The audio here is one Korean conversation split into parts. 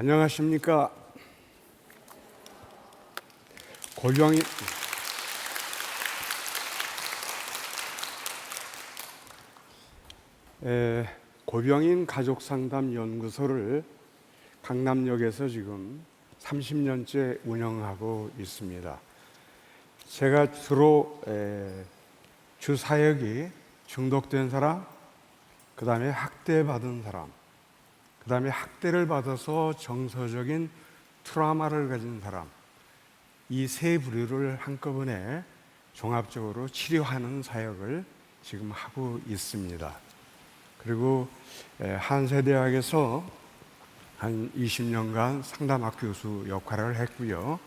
안녕하십니까. 고병이 에, 고병인 가족상담연구소를 강남역에서 지금 30년째 운영하고 있습니다. 제가 주로 에, 주 사역이 중독된 사람, 그 다음에 학대받은 사람, 그 다음에 학대를 받아서 정서적인 트라우마를 가진 사람, 이 세 부류를 한꺼번에 종합적으로 치료하는 사역을 지금 하고 있습니다. 그리고 에, 한세대학에서 한 20년간 상담학 교수 역할을 했고요.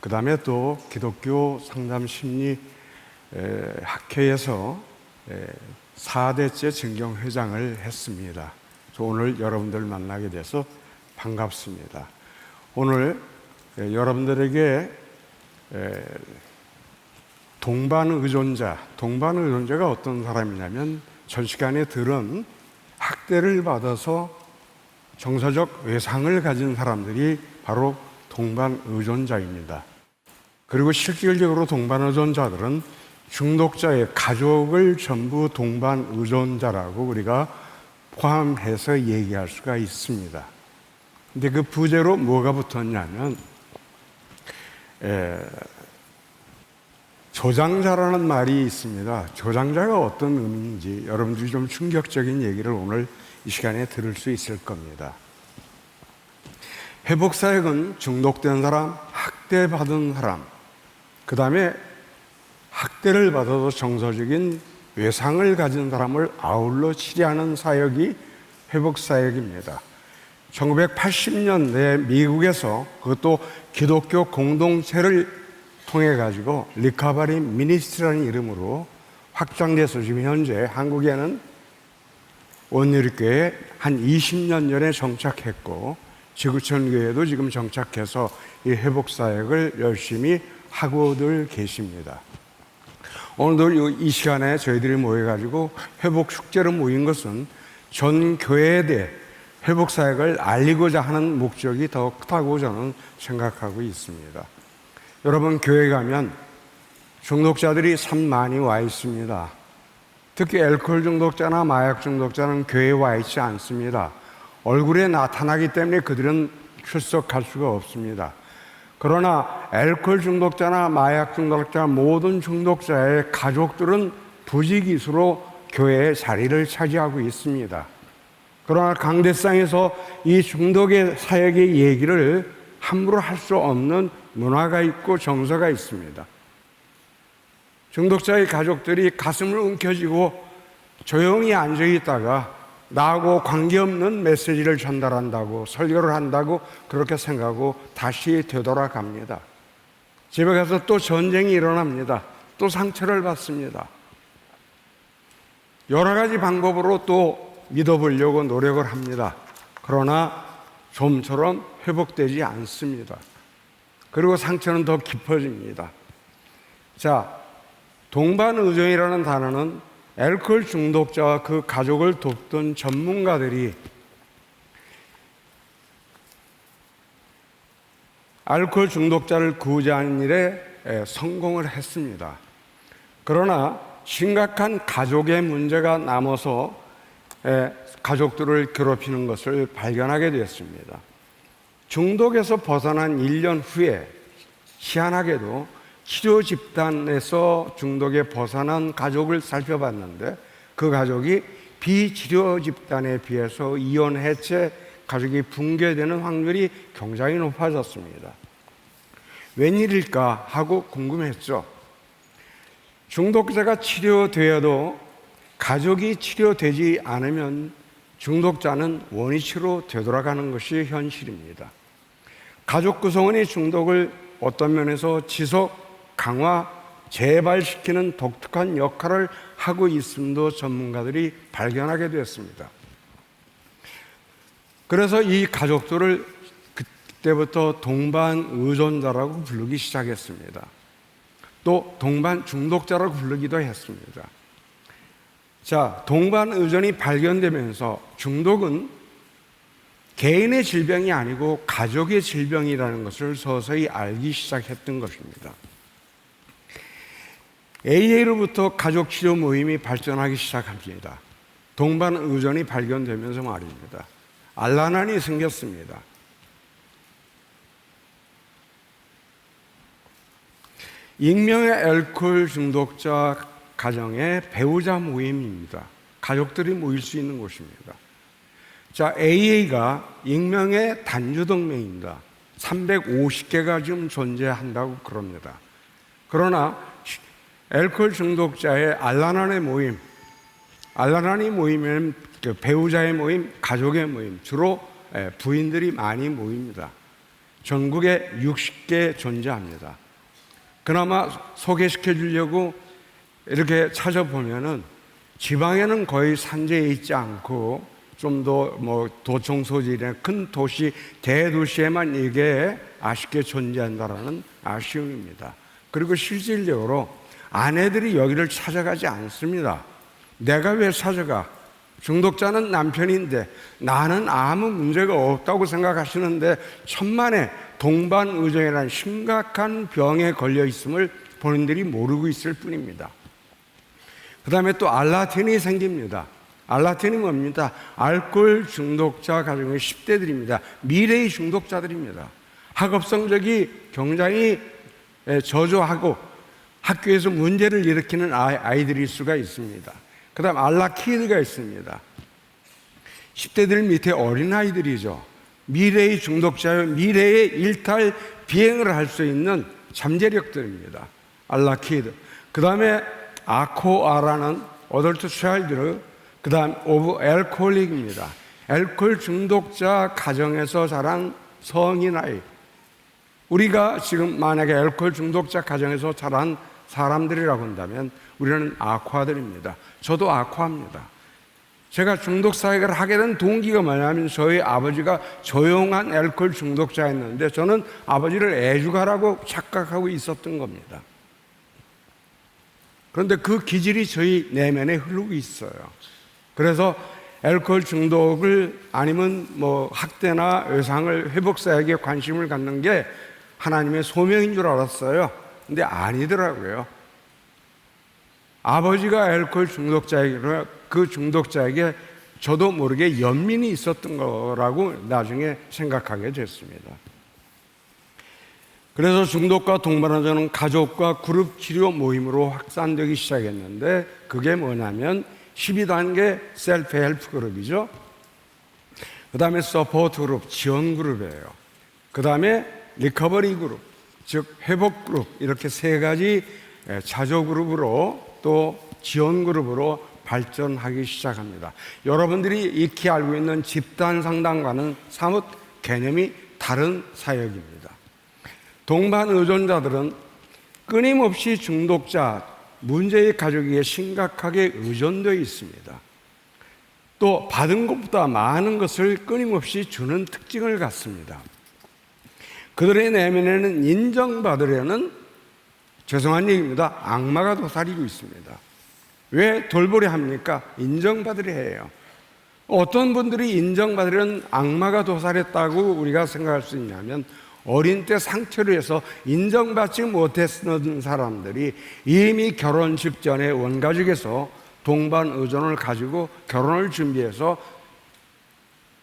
그 다음에 또 기독교 상담 심리 에, 학회에서 에, 4대째 증경회장을 했습니다. 저 오늘 여러분들 만나게 돼서 반갑습니다. 오늘 에, 여러분들에게 에, 동반 의존자, 동반 의존자가 어떤 사람이냐면 전 시간에 들은 학대를 받아서 정서적 외상을 가진 사람들이 바로 동반 의존자입니다. 그리고 실질적으로 동반 의존자들은 중독자의 가족을 전부 동반 의존자라고 우리가 포함해서 얘기할 수가 있습니다. 근데 그 부제로 뭐가 붙었냐면 에, 조장자라는 말이 있습니다. 조장자가 어떤 의미인지 여러분들이 좀 충격적인 얘기를 오늘 이 시간에 들을 수 있을 겁니다. 회복사역은 중독된 사람, 학대받은 사람, 그 다음에 학대를 받아서 정서적인 외상을 가진 사람을 아울러 치료하는 사역이 회복 사역입니다. 1980년대 미국에서 그것도 기독교 공동체를 통해 가지고 리카바리 미니스트라는 이름으로 확장돼서 지금 현재 한국에는 원유리교회 한 20년 전에 정착했고 지구촌 교회도 지금 정착해서 이 회복 사역을 열심히 하고들 계십니다. 오늘도 이 시간에 저희들이 모여가지고 회복 축제로 모인 것은 전 교회에 대해 회복 사역을 알리고자 하는 목적이 더 크다고 저는 생각하고 있습니다. 여러분 교회 가면 중독자들이 참 많이 와 있습니다. 특히 알코올 중독자나 마약 중독자는 교회에 와 있지 않습니다. 얼굴에 나타나기 때문에 그들은 출석할 수가 없습니다. 그러나 알코올 중독자나 마약 중독자 모든 중독자의 가족들은 부지기수로 교회의 자리를 차지하고 있습니다. 그러나 강대상에서 이 중독의 사역의 얘기를 함부로 할 수 없는 문화가 있고 정서가 있습니다. 중독자의 가족들이 가슴을 움켜쥐고 조용히 앉아 있다가 나하고 관계없는 메시지를 전달한다고 설교를 한다고 그렇게 생각하고 다시 되돌아갑니다. 집에 가서 또 전쟁이 일어납니다. 또 상처를 받습니다. 여러 가지 방법으로 또 믿어보려고 노력을 합니다. 그러나 좀처럼 회복되지 않습니다. 그리고 상처는 더 깊어집니다. 자, 동반의존이라는 단어는 알코올 중독자와 그 가족을 돕던 전문가들이 알코올 중독자를 구제하는 일에 성공을 했습니다. 그러나 심각한 가족의 문제가 남아서 가족들을 괴롭히는 것을 발견하게 되었습니다. 중독에서 벗어난 1년 후에 희한하게도 치료 집단에서 중독에 벗어난 가족을 살펴봤는데 그 가족이 비치료 집단에 비해서 이혼 해체 가족이 붕괴되는 확률이 굉장히 높아졌습니다. 웬일일까 하고 궁금했죠. 중독자가 치료되어도 가족이 치료되지 않으면 중독자는 원위치로 되돌아가는 것이 현실입니다. 가족 구성원이 중독을 어떤 면에서 지속 강화, 재발시키는 독특한 역할을 하고 있음도 전문가들이 발견하게 되었습니다. 그래서 이 가족들을 그때부터 동반 의존자라고 부르기 시작했습니다. 또 동반 중독자라고 부르기도 했습니다. 자, 동반 의존이 발견되면서 중독은 개인의 질병이 아니고 가족의 질병이라는 것을 서서히 알기 시작했던 것입니다. AA로부터 가족 치료 모임이 발전하기 시작합니다. 동반 의존이 발견되면서 말입니다. 알라난이 생겼습니다. 익명의 알코올 중독자 가정의 배우자 모임입니다. 가족들이 모일 수 있는 곳입니다. 자, AA가 익명의 단주 동맹입니다. 350개가 지금 존재한다고 그럽니다. 그러나 알코올 중독자의 알라난의 모임, 알라난이 모이면 그 배우자의 모임, 가족의 모임, 주로 예, 부인들이 많이 모입니다. 전국에 60개 존재합니다. 그나마 소개시켜 주려고 이렇게 찾아보면은 지방에는 거의 산재에 있지 않고 좀 더 뭐 도청 소질의 큰 도시 대도시에만 이게 아쉽게 존재한다라는 아쉬움입니다. 그리고 실질적으로 아내들이 여기를 찾아가지 않습니다. 내가 왜 찾아가? 중독자는 남편인데 나는 아무 문제가 없다고 생각하시는데 천만에 동반 의존이라는 심각한 병에 걸려 있음을 본인들이 모르고 있을 뿐입니다. 그 다음에 또 알라틴이 생깁니다. 알라틴이 뭡니까? 알코올 중독자 가정의 10대들입니다. 미래의 중독자들입니다. 학업 성적이 굉장히 저조하고 학교에서 문제를 일으키는 아이들일 수가 있습니다. 그 다음 알라키드가 있습니다. 10대들 밑에 어린아이들이죠. 미래의 중독자요, 미래의 일탈 비행을 할 수 있는 잠재력들입니다. 알라키드. 그 다음에 아코아라는 어덜트 차일드, 그 다음 오브 엘코홀릭입니다. 알코올 중독자 가정에서 자란 성인 아이. 우리가 지금 만약에 알코올 중독자 가정에서 자란 사람들이라고 한다면 우리는 아쿠아들입니다. 저도 아쿠아입니다. 제가 중독 사역을 하게 된 동기가 뭐냐면 저희 아버지가 조용한 알코올 중독자였는데 저는 아버지를 애주가라고 착각하고 있었던 겁니다. 그런데 그 기질이 저희 내면에 흐르고 있어요. 그래서 알코올 중독을 아니면 뭐 학대나 외상을 회복 사역에 관심을 갖는 게 하나님의 소명인 줄 알았어요. 근데 아니더라고요. 아버지가 알코올 중독자에게 그 중독자에게 저도 모르게 연민이 있었던 거라고 나중에 생각하게 됐습니다. 그래서 중독과 동반하자는 가족과 그룹 치료 모임으로 확산되기 시작했는데 그게 뭐냐면 12단계 셀프 헬프 그룹이죠. 그 다음에 서포트 그룹, 지원 그룹이에요. 그 다음에 리커버리 그룹, 즉 회복 그룹 이렇게 세 가지 자조 그룹으로 또 지원 그룹으로 발전하기 시작합니다. 여러분들이 익히 알고 있는 집단 상담과는 사뭇 개념이 다른 사역입니다. 동반 의존자들은 끊임없이 중독자, 문제의 가족에게 심각하게 의존되어 있습니다. 또 받은 것보다 많은 것을 끊임없이 주는 특징을 갖습니다. 그들의 내면에는 인정받으려는 죄송한 얘기입니다. 악마가 도사리고 있습니다. 왜 돌보려 합니까? 인정받으려 해요. 어떤 분들이 인정받으려는 악마가 도살했다고 우리가 생각할 수 있냐면 어린 때 상처를 해서 인정받지 못했던 사람들이 이미 결혼 직전에 원가족에서 동반 의존을 가지고 결혼을 준비해서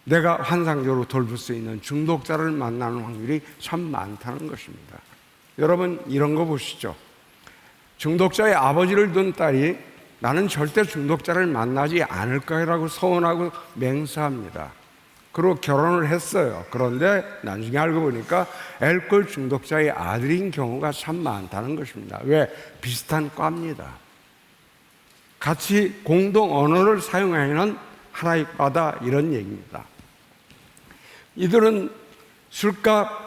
내가 환상적으로 돌볼 수 있는 중독자를 만나는 확률이 참 많다는 것입니다. 여러분 이런 거 보시죠. 중독자의 아버지를 둔 딸이 나는 절대 중독자를 만나지 않을 거라고 서원하고 맹세합니다. 그리고 결혼을 했어요. 그런데 나중에 알고 보니까 알코올 중독자의 아들인 경우가 참 많다는 것입니다. 왜? 비슷한 과입니다. 같이 공동 언어를 사용하는 하나의 과다 이런 얘기입니다. 이들은 술값,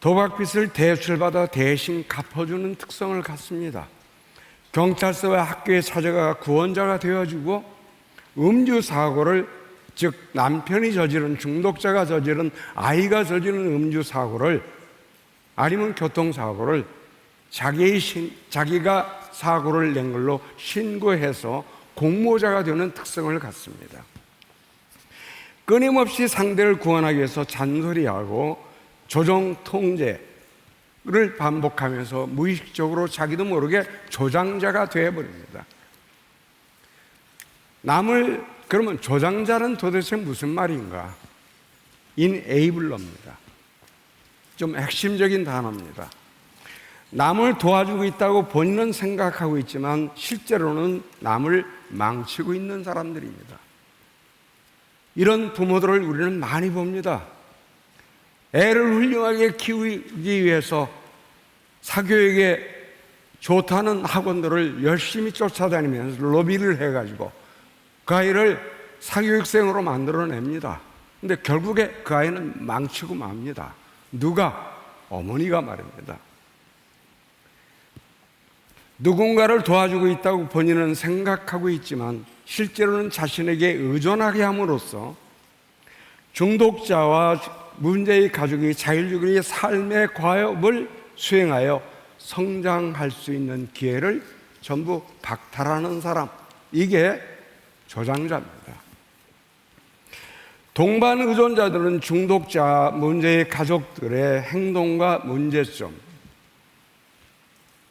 도박빚을 대출받아 대신 갚아주는 특성을 갖습니다. 경찰서와 학교에 찾아가 구원자가 되어주고 음주 사고를 즉 남편이 저지른 중독자가 저지른 아이가 저지른 음주 사고를 아니면 교통 사고를 자기의 신, 자기가 사고를 낸 걸로 신고해서 공모자가 되는 특성을 갖습니다. 끊임없이 상대를 구원하기 위해서 잔소리하고 조정 통제를 반복하면서 무의식적으로 자기도 모르게 조장자가 되어버립니다. 남을 그러면 조장자는 도대체 무슨 말인가? 인에이블러입니다. 좀 핵심적인 단어입니다. 남을 도와주고 있다고 본인은 생각하고 있지만 실제로는 남을 망치고 있는 사람들입니다. 이런 부모들을 우리는 많이 봅니다. 애를 훌륭하게 키우기 위해서 사교육에 좋다는 학원들을 열심히 쫓아다니면서 로비를 해가지고 그 아이를 사교육생으로 만들어냅니다. 근데 결국에 그 아이는 망치고 맙니다. 누가? 어머니가 말입니다. 누군가를 도와주고 있다고 본인은 생각하고 있지만 실제로는 자신에게 의존하게 함으로써 중독자와 문제의 가족이 자율적인 삶의 과업을 수행하여 성장할 수 있는 기회를 전부 박탈하는 사람. 이게 조장자입니다. 동반 의존자들은 중독자 문제의 가족들의 행동과 문제점.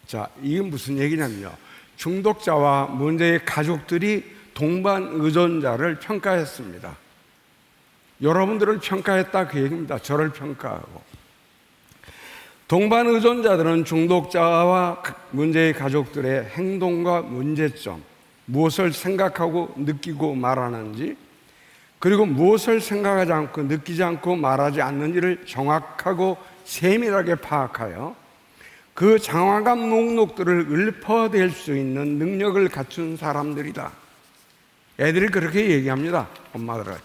자, 이게 무슨 얘기냐면요. 중독자와 문제의 가족들이 동반 의존자를 평가했습니다. 여러분들을 평가했다 그 얘기입니다. 저를 평가하고. 동반 의존자들은 중독자와 문제의 가족들의 행동과 문제점, 무엇을 생각하고 느끼고 말하는지, 그리고 무엇을 생각하지 않고 느끼지 않고 말하지 않는지를 정확하고 세밀하게 파악하여 그 장화감 목록들을 읊어댈 수 있는 능력을 갖춘 사람들이다. 애들이 그렇게 얘기합니다. 엄마들은.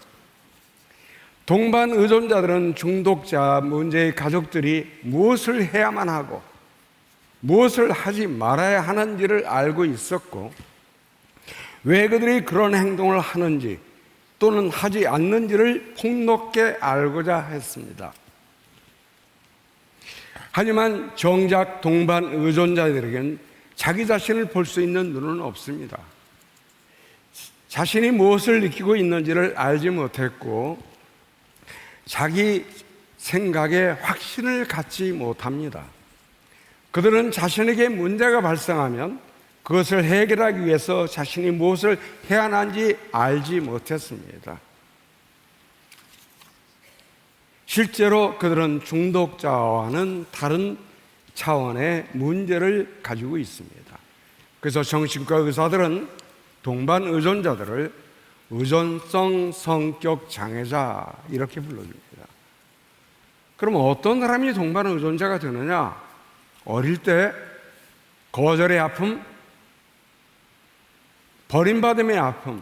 동반 의존자들은 중독자 문제의 가족들이 무엇을 해야만 하고 무엇을 하지 말아야 하는지를 알고 있었고 왜 그들이 그런 행동을 하는지 또는 하지 않는지를 폭넓게 알고자 했습니다. 하지만 정작 동반 의존자들에겐 자기 자신을 볼 수 있는 눈은 없습니다. 자신이 무엇을 느끼고 있는지를 알지 못했고 자기 생각에 확신을 갖지 못합니다. 그들은 자신에게 문제가 발생하면 그것을 해결하기 위해서 자신이 무엇을 해야 하는지 알지 못했습니다. 실제로 그들은 중독자와는 다른 차원의 문제를 가지고 있습니다. 그래서 정신과 의사들은 동반 의존자들을 의존성 성격 장애자 이렇게 불러줍니다. 그럼 어떤 사람이 동반 의존자가 되느냐? 어릴 때 거절의 아픔, 버림받음의 아픔,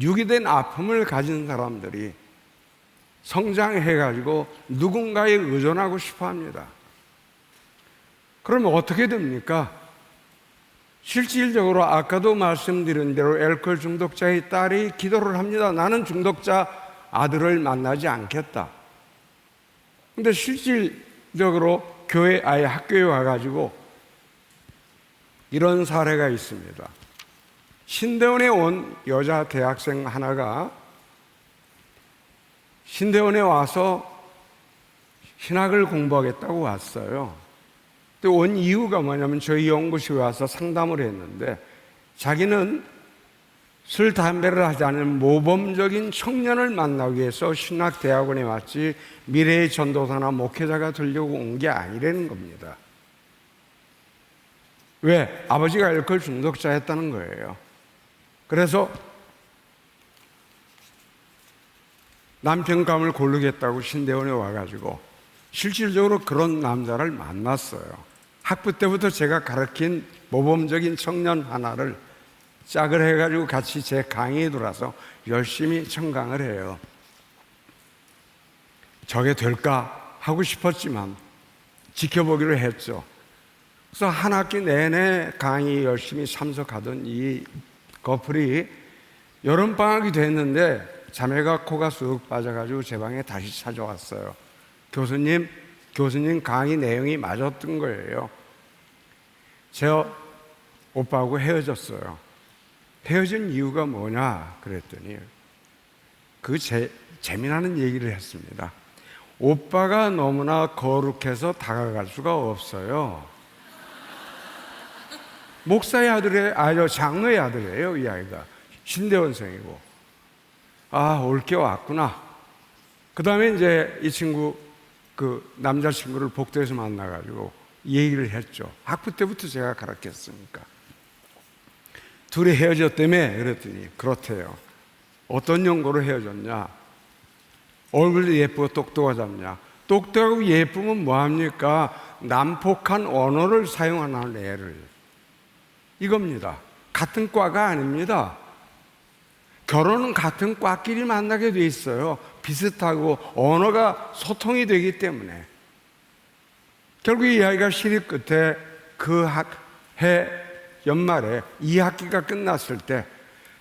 유기된 아픔을 가진 사람들이 성장해가지고 누군가에 의존하고 싶어 합니다. 그러면 어떻게 됩니까? 실질적으로 아까도 말씀드린 대로 알코올 중독자의 딸이 기도를 합니다. 나는 중독자 아들을 만나지 않겠다. 근데 실질적으로 교회, 아예 학교에 와가지고 이런 사례가 있습니다. 신대원에 온 여자 대학생 하나가 신대원에 와서 신학을 공부하겠다고 왔어요. 온 이유가 뭐냐면 저희 연구실에 와서 상담을 했는데 자기는 술, 담배를 하지 않은 모범적인 청년을 만나기 위해서 신학대학원에 왔지 미래의 전도사나 목회자가 되려고 온 게 아니라는 겁니다. 왜? 아버지가 알코올 중독자였다는 거예요. 그래서 남편감을 고르겠다고 신대원에 와가지고 실질적으로 그런 남자를 만났어요. 학부 때부터 제가 가르친 모범적인 청년 하나를 짝을 해가지고 같이 제 강의에 들어와서 열심히 청강을 해요. 저게 될까 하고 싶었지만 지켜보기로 했죠. 그래서 한 학기 내내 강의 열심히 참석하던 이 커플이 여름방학이 됐는데 자매가 코가 쑥 빠져가지고 제 방에 다시 찾아왔어요. 교수님, 교수님 강의 내용이 맞았던 거예요. 제 오빠하고 헤어졌어요. 헤어진 이유가 뭐냐 그랬더니 그 제, 재미나는 얘기를 했습니다. 오빠가 너무나 거룩해서 다가갈 수가 없어요. 목사의 아들의 아저 장로의 아들이에요 이 아이가 신대원생이고 아 올 게 왔구나. 그 다음에 이제 이 친구 그 남자 친구를 복도에서 만나가지고 얘기를 했죠. 학부 때부터 제가 가르쳤으니까. 둘이 헤어졌다며 그랬더니 그렇대요. 어떤 연고로 헤어졌냐? 얼굴도 예쁘고 똑똑하잖냐? 똑똑하고 예쁘면 뭐합니까? 난폭한 언어를 사용하는 애를. 이겁니다. 같은 과가 아닙니다. 결혼은 같은 과끼리 만나게 돼 있어요. 비슷하고 언어가 소통이 되기 때문에. 결국 이 아이가 시립 끝에 그 학, 해 연말에 2학기가 끝났을 때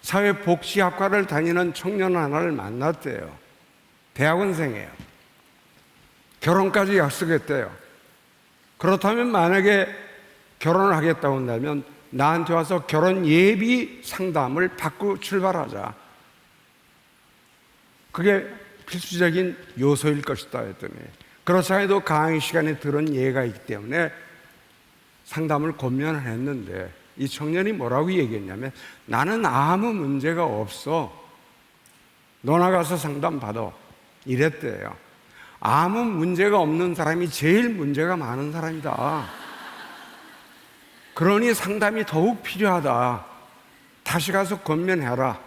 사회복지학과를 다니는 청년 하나를 만났대요. 대학원생이에요. 결혼까지 약속했대요. 그렇다면 만약에 결혼을 하겠다고 한다면 나한테 와서 결혼 예비 상담을 받고 출발하자. 그게 필수적인 요소일 것이다 했더니 그렇지 않아도 강의 시간에 들은 예가 있기 때문에 상담을 권면을 했는데 이 청년이 뭐라고 얘기했냐면 나는 아무 문제가 없어. 너나 가서 상담 받아. 이랬대요. 아무 문제가 없는 사람이 제일 문제가 많은 사람이다. 그러니 상담이 더욱 필요하다. 다시 가서 권면해라.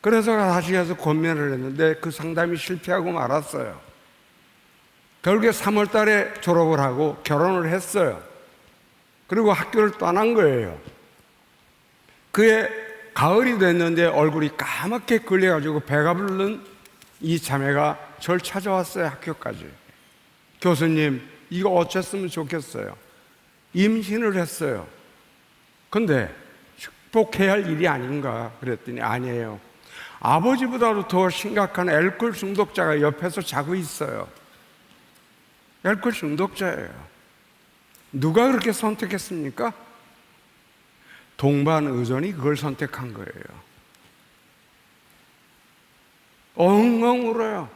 그래서 다시 가서 권면을 했는데 그 상담이 실패하고 말았어요. 결국에 3월 달에 졸업을 하고 결혼을 했어요. 그리고 학교를 떠난 거예요. 그의 가을이 됐는데 얼굴이 까맣게 걸려가지고 배가 부른 이 자매가 절 찾아왔어요, 학교까지. 교수님, 이거 어쨌으면 좋겠어요. 임신을 했어요. 근데 축복해야 할 일이 아닌가 그랬더니 아니에요. 아버지보다도 더 심각한 알코올 중독자가 옆에서 자고 있어요. 알코올 중독자예요. 누가 그렇게 선택했습니까? 동반 의전이 그걸 선택한 거예요. 엉엉 울어요.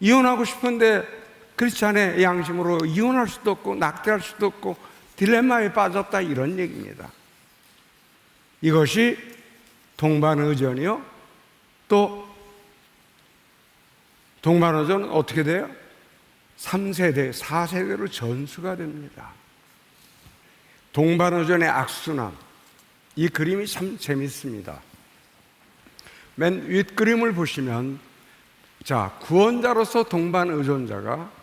이혼하고 싶은데 크리스찬의 양심으로 이혼할 수도 없고 낙태할 수도 없고 딜레마에 빠졌다 이런 얘기입니다. 이것이 동반 의전이요. 또 동반 의전은 어떻게 돼요? 3세대, 4세대로 전수가 됩니다. 동반 의전의 악순환. 이 그림이 참 재밌습니다. 맨 윗그림을 보시면 자, 구원자로서 동반 의존자가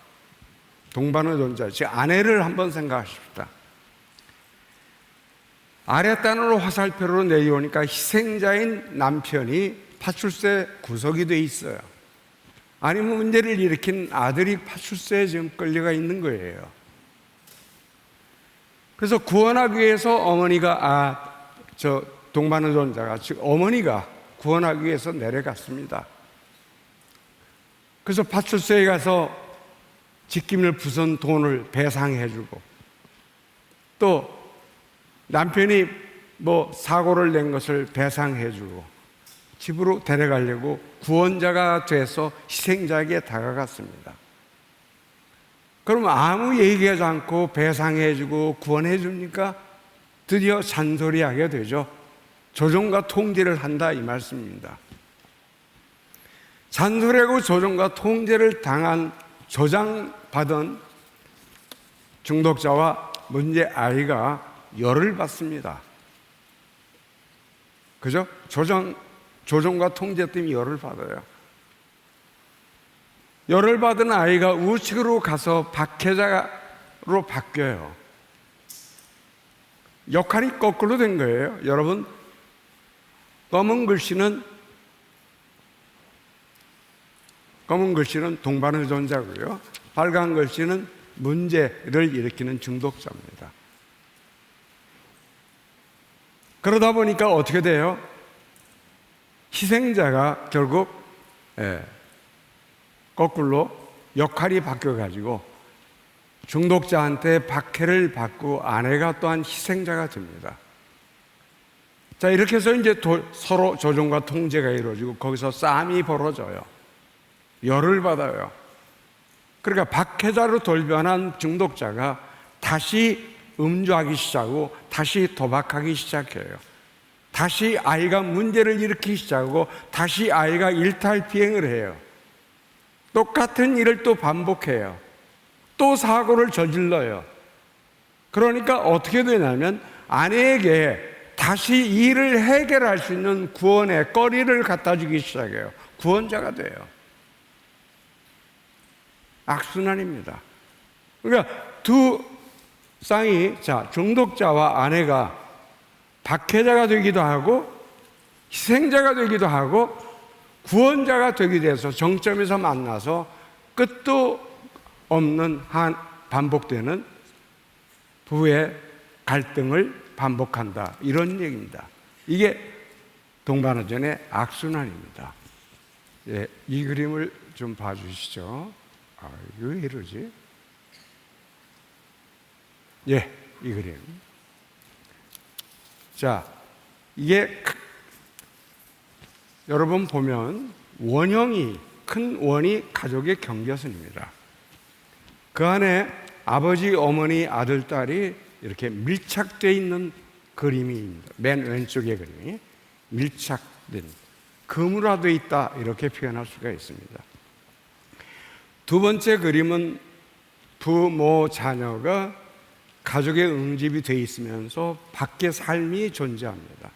동반의존자, 즉 아내를 한번 생각하십시다. 아랫단으로 화살표로 내려오니까 희생자인 남편이 파출소에 구속이 돼 있어요. 아니면 문제를 일으킨 아들이 파출소에 지금 끌려가 있는 거예요. 그래서 구원하기 위해서 어머니가 아 저 동반의 존자가 즉 어머니가 구원하기 위해서 내려갔습니다. 그래서 파출소에 가서 직김을 부순 돈을 배상해주고 또 남편이 뭐 사고를 낸 것을 배상해주고 집으로 데려가려고 구원자가 돼서 희생자에게 다가갔습니다. 그러면 아무 얘기하지 않고 배상해주고 구원해줍니까? 드디어 잔소리하게 되죠. 조종과 통제를 한다 이 말씀입니다. 잔소리하고 조종과 통제를 당한 조장받은 중독자와 문제 아이가 열을 받습니다. 그죠? 조정, 조종과 통제 때문에 열을 받아요. 열을 받은 아이가 우측으로 가서 박해자로 바뀌어요. 역할이 거꾸로 된 거예요. 여러분, 검은 글씨는 검은 글씨는 동반의 존자고요. 빨간 글씨는 문제를 일으키는 중독자입니다. 그러다 보니까 어떻게 돼요? 희생자가 결국 예, 거꾸로 역할이 바뀌어가지고 중독자한테 박해를 받고 아내가 또한 희생자가 됩니다. 자, 이렇게 해서 이제 도- 서로 조종과 통제가 이루어지고 거기서 싸움이 벌어져요. 열을 받아요. 그러니까 박해자로 돌변한 중독자가 다시 음주하기 시작하고 다시 도박하기 시작해요. 다시 아이가 문제를 일으키기 시작하고 다시 아이가 일탈 비행을 해요. 똑같은 일을 또 반복해요. 또 사고를 저질러요. 그러니까 어떻게 되냐면 아내에게 다시 일을 해결할 수 있는 구원의 거리를 갖다 주기 시작해요. 구원자가 돼요. 악순환입니다. 그러니까 두 쌍이 자 중독자와 아내가 박해자가 되기도 하고 희생자가 되기도 하고 구원자가 되기도 해서 정점에서 만나서 끝도 없는 한 반복되는 부부의 갈등을 반복한다 이런 얘기입니다. 이게 동반어전의 악순환입니다. 예, 이 그림을 좀 봐주시죠. 아, 왜 이러지? 예, 이 그림. 자, 이게 크- 여러분 보면 원형이 큰 원이 가족의 경계선입니다. 그 안에 아버지, 어머니, 아들, 딸이 이렇게 밀착되어 있는 그림입니다. 맨 왼쪽의 그림이 밀착된 그물화되어 있다 이렇게 표현할 수가 있습니다. 두 번째 그림은 부모, 자녀가 가족의 응집이 되어 있으면서 밖의 삶이 존재합니다.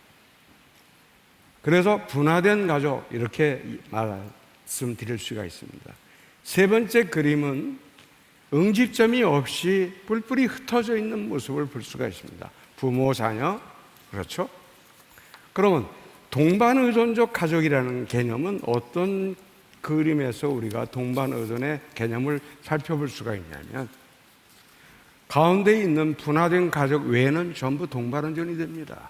그래서 분화된 가족 이렇게 말씀드릴 수가 있습니다. 세 번째 그림은 응집점이 없이 뿔뿔이 흩어져 있는 모습을 볼 수가 있습니다. 부모, 자녀, 그렇죠? 그러면 동반 의존적 가족이라는 개념은 어떤 그림에서 우리가 동반 의존의 개념을 살펴볼 수가 있냐면 가운데 있는 분화된 가족 외에는 전부 동반 의존이 됩니다.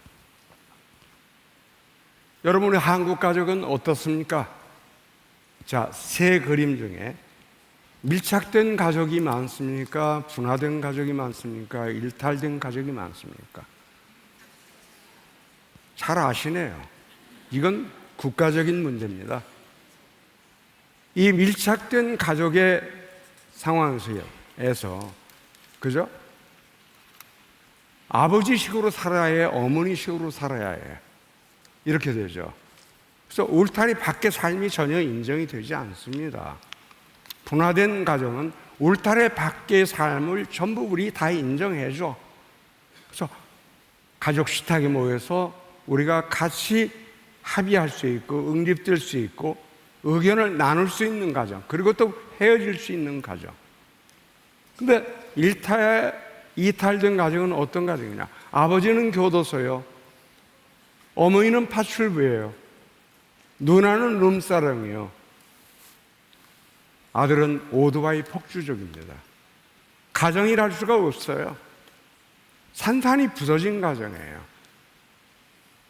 여러분, 우리 한국 가족은 어떻습니까? 자, 세 그림 중에 밀착된 가족이 많습니까? 분화된 가족이 많습니까? 일탈된 가족이 많습니까? 잘 아시네요. 이건 국가적인 문제입니다. 이 밀착된 가족의 상황에서, 그죠? 아버지식으로 살아야 해, 어머니식으로 살아야 해. 이렇게 되죠. 그래서 울타리 밖의 삶이 전혀 인정이 되지 않습니다. 분화된 가정은 울타리 밖의 삶을 전부 우리 다 인정해줘. 그래서 가족 식탁에 모여서 우리가 같이 합의할 수 있고 응립될 수 있고 의견을 나눌 수 있는 가정 그리고 또 헤어질 수 있는 가정. 근데 일탈 이탈된 가정은 어떤 가정이냐? 아버지는 교도소요. 어머니는 파출부예요. 누나는 룸사랑이요. 아들은 오토바이 폭주족입니다. 가정이랄 수가 없어요. 산산이 부서진 가정이에요.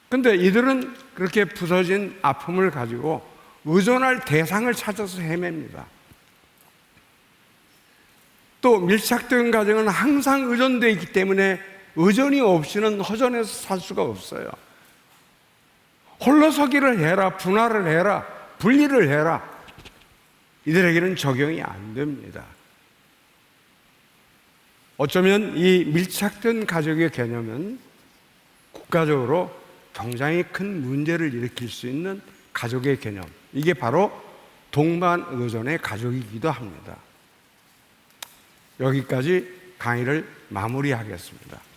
근데 이들은 그렇게 부서진 아픔을 가지고 의존할 대상을 찾아서 헤맵니다. 또 밀착된 가정은 항상 의존되어 있기 때문에 의존이 없이는 허전해서 살 수가 없어요. 홀로서기를 해라, 분할을 해라, 분리를 해라. 이들에게는 적용이 안 됩니다. 어쩌면 이 밀착된 가족의 개념은 국가적으로 굉장히 큰 문제를 일으킬 수 있는 가족의 개념. 이게 바로 동반 의존의 가족이기도 합니다. 여기까지 강의를 마무리하겠습니다.